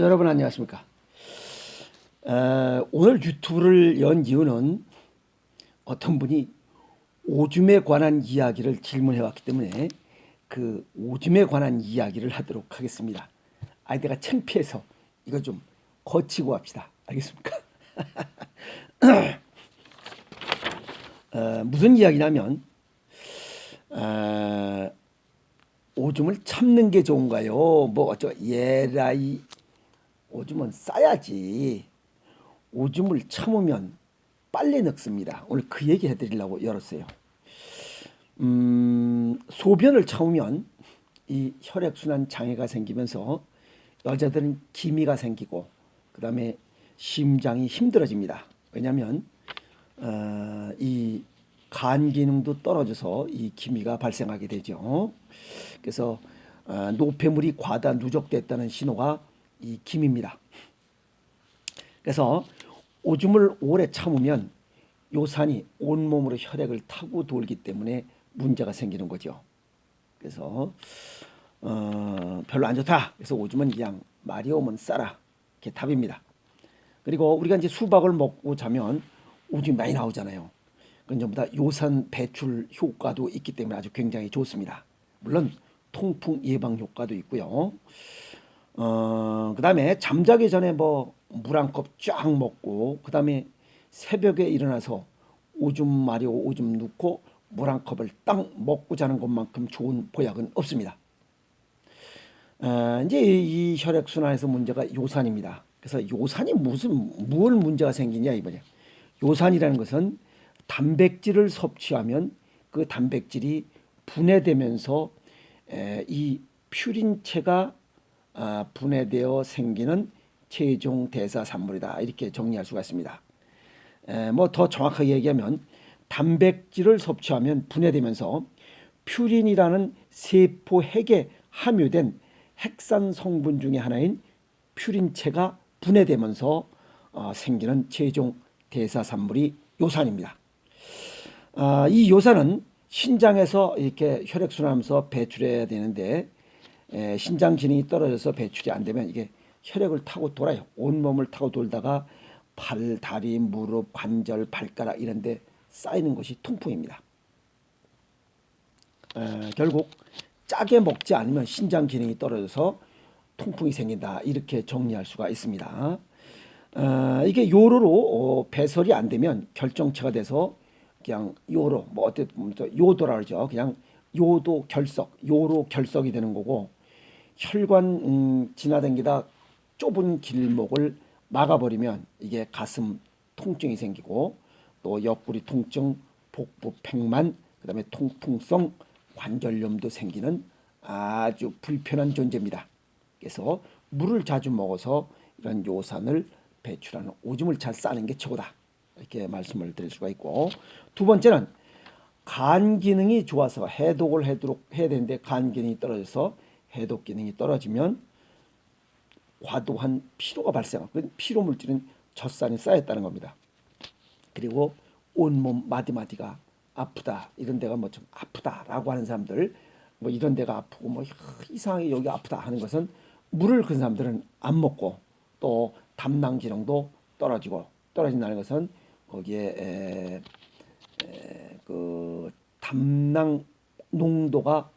여러분 안녕하십니까? 에, 오늘 유튜브를 연 이유는 어떤 분이 오줌에 관한 이야기를 질문해 왔기 때문에 그 오줌에 관한 이야기를 하도록 하겠습니다. 아이 내가 창피해서 이거 좀 거치고 합시다. 알겠습니까? 어, 무슨 이야기냐면 어, 오줌을 참는 게 좋은가요? 뭐 어쩌 예라이 오줌은 싸야지. 오줌을 참으면 빨리 늙습니다. 오늘 그 얘기 해드리려고 열었어요. 음, 소변을 참으면 이 혈액순환 장애가 생기면서 여자들은 기미가 생기고 그 다음에 심장이 힘들어집니다. 왜냐하면 어, 이간 기능도 떨어져서 이 기미가 발생하게 되죠. 그래서 어, 노폐물이 과다 누적됐다는 신호가 이 기미입니다. 그래서 오줌을 오래 참으면 요산이 온몸으로 혈액을 타고 돌기 때문에 문제가 생기는 거죠. 그래서 어, 별로 안 좋다. 그래서 오줌은 그냥 말이 오면 싸라. 이게 답입니다. 그리고 우리가 이제 수박을 먹고 자면 오줌이 많이 나오잖아요. 그건 전부 다 요산 배출 효과도 있기 때문에 아주 굉장히 좋습니다. 물론 통풍 예방 효과도 있고요. 어, 그다음에 잠자기 전에 뭐 물 한 컵 쫙 먹고 그다음에 새벽에 일어나서 오줌 마려고 오줌 넣고 물 한 컵을 딱 먹고 자는 것만큼 좋은 보약은 없습니다. 어, 이제 이 혈액 순환에서 문제가 요산입니다. 그래서 요산이 무슨 무얼 문제가 생기냐 이거냐. 요산이라는 것은 단백질을 섭취하면 그 단백질이 분해되면서 에, 이 퓨린체가 아, 분해되어 생기는 최종 대사 산물이다 이렇게 정리할 수가 있습니다. 뭐 더 정확하게 얘기하면 단백질을 섭취하면 분해되면서 퓨린이라는 세포 핵에 함유된 핵산 성분 중의 하나인 퓨린체가 분해되면서 어, 생기는 최종 대사 산물이 요산입니다. 아, 이 요산은 신장에서 이렇게 혈액 순환하면서 배출해야 되는데 에, 신장 기능이 떨어져서 배출이 안 되면 이게 혈액을 타고 돌아요. 온 몸을 타고 돌다가 팔, 다리, 무릎, 관절, 발가락 이런 데 쌓이는 것이 통풍입니다. 에, 결국 짜게 먹지 않으면 신장 기능이 떨어져서 통풍이 생긴다. 이렇게 정리할 수가 있습니다. 어, 이게 요로로 어, 배설이 안 되면 결정체가 돼서 그냥 요로 뭐 보면 또 요도라 그러죠. 그냥 요도 결석, 요로 결석이 되는 거고 혈관 음, 지나다니다 좁은 길목을 막아버리면 이게 가슴 통증이 생기고 또 옆구리 통증, 복부 팽만, 그 다음에 통풍성 관절염도 생기는 아주 불편한 존재입니다. 그래서 물을 자주 먹어서 이런 요산을 배출하는 오줌을 잘 싸는 게 최고다. 이렇게 말씀을 드릴 수가 있고 두 번째는 간 기능이 좋아서 해독을 해도록 해야 되는데 간 기능이 떨어져서 해독 기능이 떨어지면 과도한 피로가 발생하고 그 피로 물질은 젖산이 쌓였다는 겁니다. 그리고 온몸 마디마디가 아프다 이런 데가 뭐 좀 아프다라고 하는 사람들 뭐 이런 데가 아프고 뭐 이상하게 여기 아프다 하는 것은 물을 그 사람들은 안 먹고 또 담낭 기능도 떨어지고 떨어진다는 것은 거기에 에, 에, 그 담낭 농도가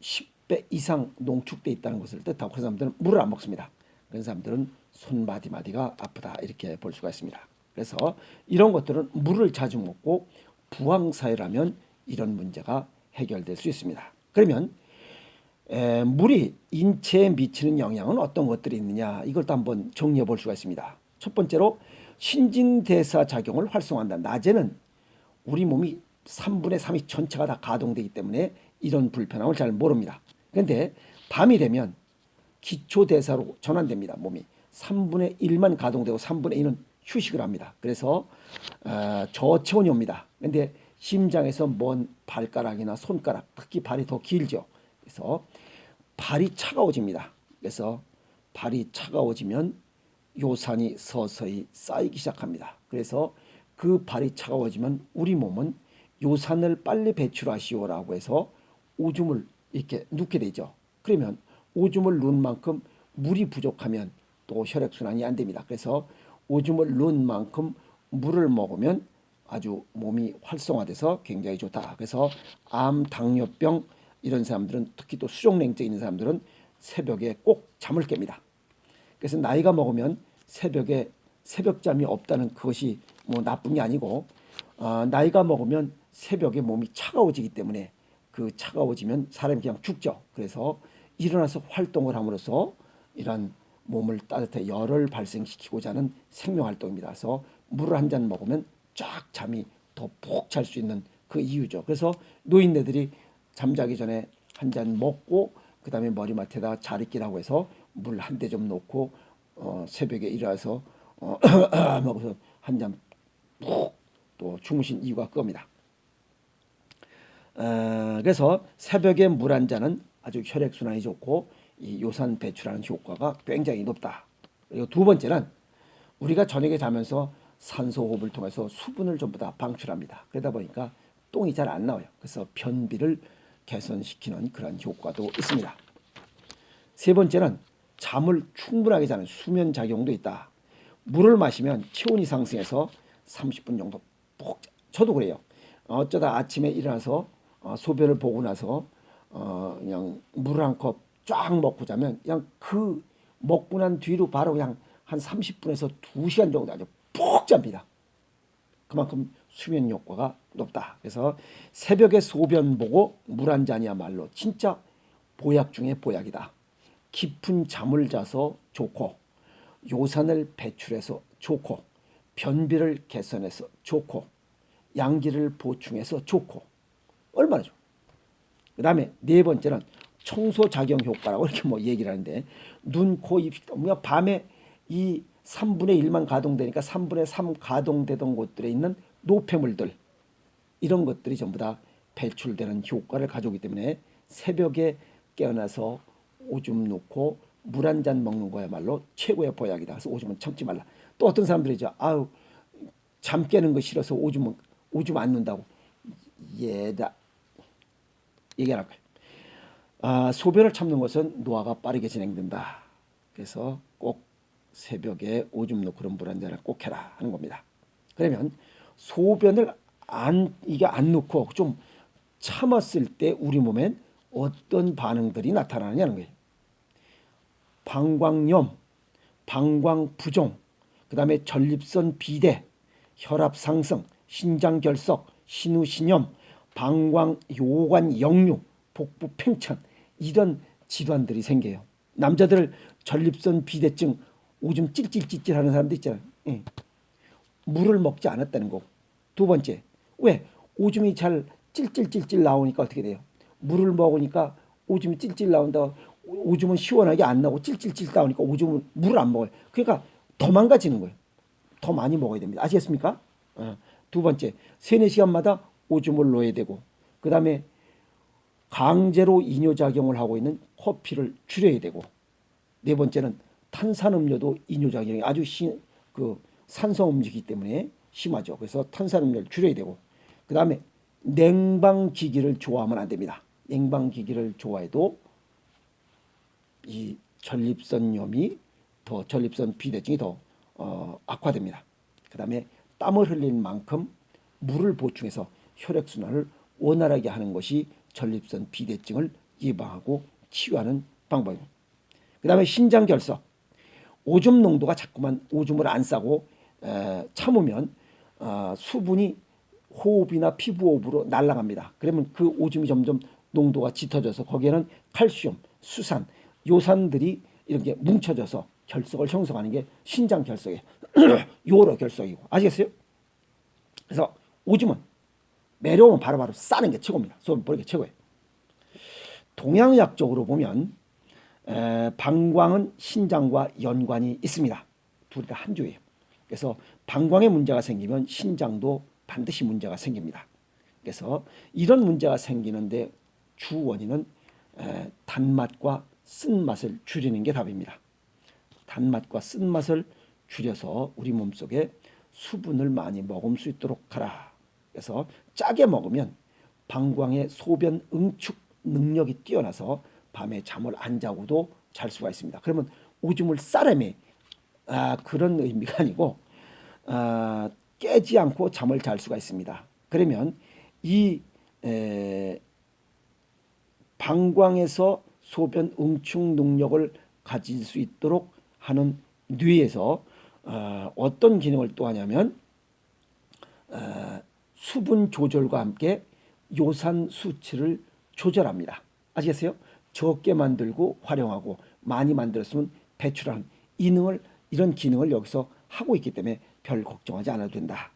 10 배 이상 농축돼 있다는 것을 뜻하고 그 사람들은 물을 안 먹습니다. 그런 사람들은 손 마디 마디가 아프다 이렇게 볼 수가 있습니다. 그래서 이런 것들은 물을 자주 먹고 부항 사회라면 이런 문제가 해결될 수 있습니다. 그러면 에, 물이 인체에 미치는 영향은 어떤 것들이 있느냐 또 한번 정리해 볼 수가 있습니다. 첫 번째로 신진대사 작용을 활성화한다. 낮에는 우리 몸이 3분의 3이 전체가 다 가동되기 때문에 이런 불편함을 잘 모릅니다. 그런데 밤이 되면 기초대사로 전환됩니다. 몸이 3분의 1만 가동되고 3분의 1은 휴식을 합니다. 그래서 어, 저체온이 옵니다. 그런데 심장에서 먼 발가락이나 손가락, 특히 발이 더 길죠. 그래서 발이 차가워집니다. 그래서 발이 차가워지면 요산이 서서히 쌓이기 시작합니다. 그래서 그 발이 차가워지면 우리 몸은 요산을 빨리 배출하시오라고 해서 오줌을 이렇게 눕게 되죠. 그러면 오줌을 누운 만큼 물이 부족하면 또 혈액 순환이 안 됩니다. 그래서 오줌을 넣은 만큼 물을 먹으면 아주 몸이 활성화돼서 굉장히 좋다. 그래서 암, 당뇨병 이런 사람들은 특히 또 수족냉증 있는 사람들은 새벽에 꼭 잠을 깹니다. 그래서 나이가 먹으면 새벽에 새벽잠이 없다는 그것이 뭐 나쁜 게 아니고 어, 나이가 먹으면 새벽에 몸이 차가워지기 때문에 그 차가워지면 사람이 그냥 죽죠. 그래서 일어나서 활동을 함으로써 이런 몸을 따뜻해 열을 발생시키고자 하는 생명 활동입니다. 그래서 물을 한 잔 먹으면 쫙 잠이 더 푹 잘 수 있는 그 이유죠. 그래서 노인네들이 잠자기 전에 한 잔 먹고 그 다음에 머리맡에다 자리끼라고 해서 물 한 대 좀 놓고 어, 새벽에 일어나서 어, 먹어서 한 잔 푹 또 주무신 이유가 그겁니다. 어, 그래서 새벽에 물 한 잔은 아주 혈액 순환이 좋고 이 요산 배출하는 효과가 굉장히 높다. 그리고 두 번째는 우리가 저녁에 자면서 산소 호흡을 통해서 수분을 전부 다 방출합니다. 그러다 보니까 똥이 잘 안 나와요. 그래서 변비를 개선시키는 그런 효과도 있습니다. 세 번째는 잠을 충분하게 자는 수면 작용도 있다. 물을 마시면 체온이 상승해서 30분 정도 푹 자- 저도 그래요. 어쩌다 아침에 일어나서 어, 소변을 보고 나서 어, 그냥 물 한 컵 쫙 먹고 자면 그냥 그 먹고 난 뒤로 바로 그냥 한 30분에서 2시간 정도 아주 푹 잡니다. 그만큼 수면 효과가 높다. 그래서 새벽에 소변 보고 물 한 잔이야말로 진짜 보약 중에 보약이다. 깊은 잠을 자서 좋고 요산을 배출해서 좋고 변비를 개선해서 좋고 양기를 보충해서 좋고 얼마나 좋아. 그 다음에 네 번째는 청소 작용 효과라고 이렇게 뭐 얘기를 하는데 눈, 코, 입, 우리가 밤에 이 3분의 1만 가동되니까 3분의 3 가동되던 곳들에 있는 노폐물들 이런 것들이 전부 다 배출되는 효과를 가져오기 때문에 새벽에 깨어나서 오줌 놓고 물 한 잔 먹는 거야말로 최고의 보약이다. 그래서 오줌은 참지 말라. 또 어떤 사람들이죠. 아우 잠 깨는 거 싫어서 오줌은 오줌 안 넣는다고. 얘다 얘기 안 할까요? 아, 소변을 참는 것은 노화가 빠르게 진행된다. 그래서 꼭 새벽에 오줌 넣고 그런 잔을 꼭 해라 하는 겁니다. 그러면 소변을 안 이게 안 넣고 좀 참았을 때 우리 몸엔 어떤 반응들이 나타나느냐는 거예요. 방광염, 방광부종, 그 다음에 전립선 비대, 혈압 상승, 신장 결석, 신우신염, 방광 요관 역류, 복부 팽창 이런 질환들이 생겨요. 남자들 전립선 비대증 오줌 찔찔찔찔 하는 사람도 있잖아요. 예. 물을 먹지 않았다는 거. 두 번째, 왜 오줌이 잘 찔찔찔찔 나오니까 어떻게 돼요? 물을 먹으니까 오줌이 찔찔 나온다. 오- 오줌은 시원하게 안 나오고 찔찔찔 나오니까 오줌은 물을 안 먹어요. 그러니까 더 망가지는 거예요. 더 많이 먹어야 됩니다. 아시겠습니까? 어. 두 번째, 세네 시간마다 오줌을 넣어야 되고, 그 다음에 강제로 이뇨작용을 하고 있는 커피를 줄여야 되고, 네 번째는 탄산음료도 이뇨작용이 아주 시, 그 산성음료이기 때문에 심하죠. 그래서 탄산음료를 줄여야 되고, 그 다음에 냉방기기를 좋아하면 안 됩니다. 냉방기기를 좋아해도 이 전립선염이 더 전립선 비대증이 더 어, 악화됩니다. 그 다음에 땀을 흘린 만큼 물을 보충해서 혈액 순환을 원활하게 하는 것이 전립선 비대증을 예방하고 치유하는 방법입니다. 그 다음에 신장 결석. 오줌 농도가 자꾸만 오줌을 안 싸고 에, 참으면 어, 수분이 호흡이나 피부 호흡으로 날아갑니다. 그러면 그 오줌이 점점 농도가 짙어져서 거기에는 칼슘, 수산, 요산들이 이렇게 뭉쳐져서 결석을 형성하는 게 신장 결석이에요. 요로 결석이고 아시겠어요? 그래서 오줌은 매려오면 바로바로 싸는 게 최고입니다. 소변 보는 게 최고예요. 동양약적으로 보면 에, 방광은 신장과 연관이 있습니다. 둘 다 한 조예요. 그래서 방광에 문제가 생기면 신장도 반드시 문제가 생깁니다. 그래서 이런 문제가 생기는데 주 원인은 에, 단맛과 쓴맛을 줄이는 게 답입니다. 단맛과 쓴맛을 줄여서 우리 몸속에 수분을 많이 머금을 수 있도록 하라. 그래서 짜게 먹으면 방광의 소변 응축 능력이 뛰어나서 밤에 잠을 안 자고도 잘 수가 있습니다. 그러면 오줌을 싸려면 아, 그런 의미가 아니고 아, 깨지 않고 잠을 잘 수가 있습니다. 그러면 이 에, 방광에서 소변 응축 능력을 가질 수 있도록 하는 뇌에서 어, 어떤 기능을 또 하냐면 어, 수분 조절과 함께 요산 수치를 조절합니다. 아시겠어요? 적게 만들고 활용하고 많이 만들었으면 배출하는 이 능을 이런 기능을 여기서 하고 있기 때문에 별 걱정하지 않아도 된다.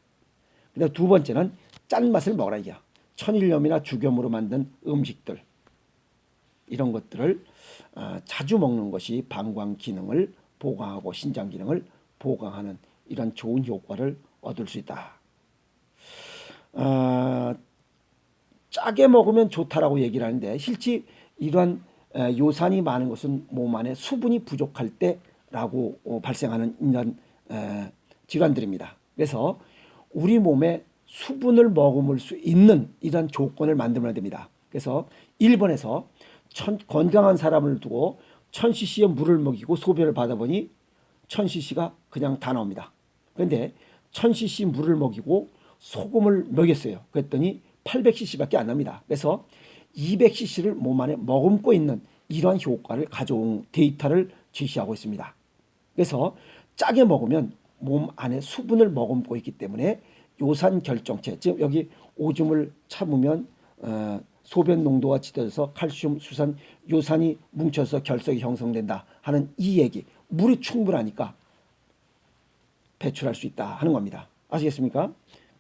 그다음 두 번째는 짠맛을 먹어라 이게 천일염이나 죽염으로 만든 음식들 이런 것들을 어, 자주 먹는 것이 방광 기능을 보강하고 신장 기능을 보강하는 이런 좋은 효과를 얻을 수 있다. 어, 짜게 먹으면 좋다라고 얘기를 하는데 실제 이러한 에, 요산이 많은 것은 몸 안에 수분이 부족할 때라고 어, 발생하는 이런 에, 질환들입니다. 그래서 우리 몸에 수분을 머금을 수 있는 이런 조건을 만들어야 됩니다. 그래서 일본에서 천, 건강한 사람을 두고 1000cc의 물을 먹이고 소변을 받아보니 1000cc가 그냥 다 나옵니다. 그런데 1000cc 물을 먹이고 소금을 먹였어요. 그랬더니 800cc밖에 안 납니다. 그래서 200cc를 몸 안에 머금고 있는 이러한 효과를 가져온 데이터를 제시하고 있습니다. 그래서 짜게 먹으면 몸 안에 수분을 머금고 있기 때문에 요산 결정체, 즉 여기 오줌을 참으면 어, 소변 농도가 짙어져서 칼슘, 수산, 요산이 뭉쳐서 결석이 형성된다 하는 이 얘기. 물이 충분하니까 배출할 수 있다 하는 겁니다. 아시겠습니까?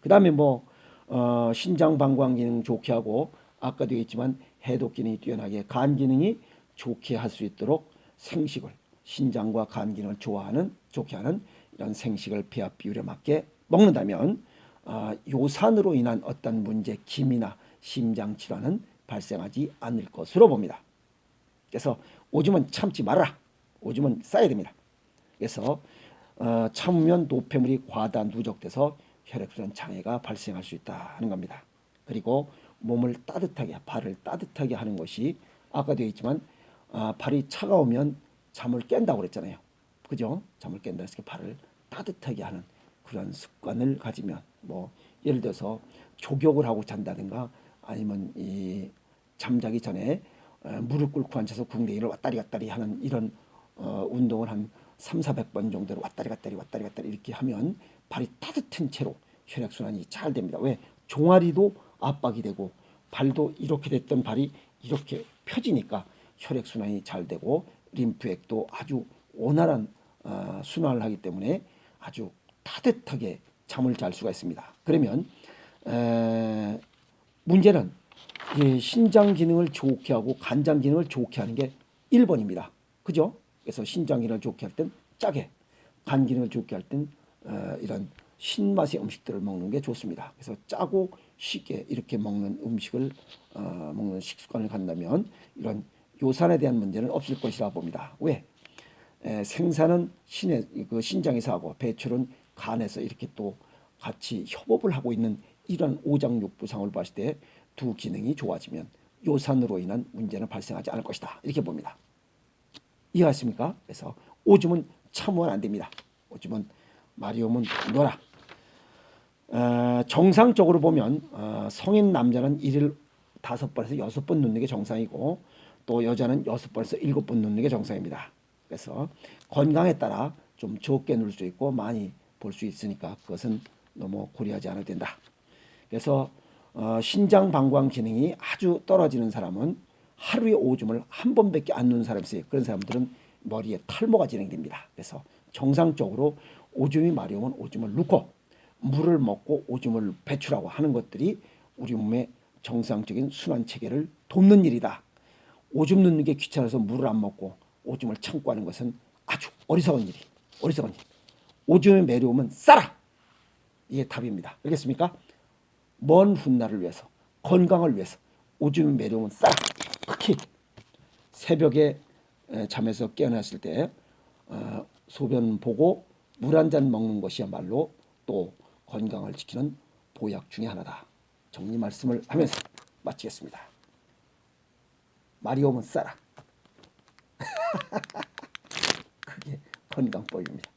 그 다음에 뭐 어, 신장 방광 기능 좋게 하고 아까도 얘기했지만 해독 기능이 뛰어나게 간 기능이 좋게 할 수 있도록 생식을 신장과 간 기능을 좋아하는 좋게 하는 이런 생식을 배합 비율에 맞게 먹는다면 아, 요산으로 인한 어떤 문제, 김이나 심장 질환은 발생하지 않을 것으로 봅니다. 그래서 오줌은 참지 말아라. 오줌은 싸야 됩니다. 그래서 어, 참으면 노폐물이 과다 누적돼서 혈액순환 장애가 발생할 수 있다 하는 겁니다. 그리고 몸을 따뜻하게 발을 따뜻하게 하는 것이 아까도 얘기했지만 아, 발이 차가우면 잠을 깬다고 그랬잖아요. 그죠? 잠을 깬다 해서 발을 따뜻하게 하는 그런 습관을 가지면 뭐 예를 들어서 족욕을 하고 잔다든가 아니면 이 잠자기 전에 어, 무릎 꿇고 앉아서 궁뎅이를 왔다리 갔다리 하는 이런 어, 운동을 한 3, 400번 정도로 왔다리 갔다리 왔다리 갔다리 이렇게 하면 발이 따뜻한 채로 혈액 순환이 잘 됩니다. 왜? 종아리도 압박이 되고 발도 이렇게 됐던 발이 이렇게 펴지니까 혈액 순환이 잘 되고 림프액도 아주 원활한 어, 순환을 하기 때문에 아주 따뜻하게 잠을 잘 수가 있습니다. 그러면 에, 문제는 이 신장 기능을 좋게 하고 간장 기능을 좋게 하는 게 1번입니다. 그죠? 그래서 신장 기능을 좋게 할 땐 짜게, 간 기능을 좋게 할땐 어, 이런 신맛의 음식들을 먹는 게 좋습니다. 그래서 짜고 쉽게 이렇게 먹는 음식을 어, 먹는 식습관을 갖는다면 이런 요산에 대한 문제는 없을 것이라 봅니다. 왜? 에, 생산은 신의 그 신장에서 하고 배출은 간에서 이렇게 또 같이 협업을 하고 있는 이런 오장육부상을 봤을 때 두 기능이 좋아지면 요산으로 인한 문제는 발생하지 않을 것이다 이렇게 봅니다. 이해하십니까? 그래서 오줌은 참으면 안 됩니다. 오줌은 마리움은 놓아라. 어, 정상적으로 보면 어, 성인 남자는 일일 다섯 번에서 여섯 번 눕는 게 정상이고 또 여자는 여섯 번에서 일곱 번 눕는 게 정상입니다. 그래서 건강에 따라 좀 적게 누울 수 있고 많이 볼 수 있으니까 그것은 너무 고려하지 않아도 된다. 그래서 어, 신장 방광 기능이 아주 떨어지는 사람은 하루에 오줌을 한 번밖에 안 누는 사람이 있어요. 그런 사람들은 머리에 탈모가 진행됩니다. 그래서 정상적으로 오줌이 마려우면 오줌을 넣고 물을 먹고 오줌을 배출하고 하는 것들이 우리 몸의 정상적인 순환 체계를 돕는 일이다. 오줌 넣는 게 귀찮아서 물을 안 먹고 오줌을 참고 하는 것은 아주 어리석은 일이 어리석은 일. 오줌의 매려움은 싸라. 이게 답입니다. 알겠습니까? 먼 훗날을 위해서 건강을 위해서 오줌의 매려움은 싸라. 특히 새벽에 에, 잠에서 깨어났을 때 어, 소변 보고 물 한 잔 먹는 것이야말로 또 건강을 지키는 보약 중의 하나다. 정리 말씀을 하면서 마치겠습니다. 말이 오면 싸라. 그게 건강법입니다.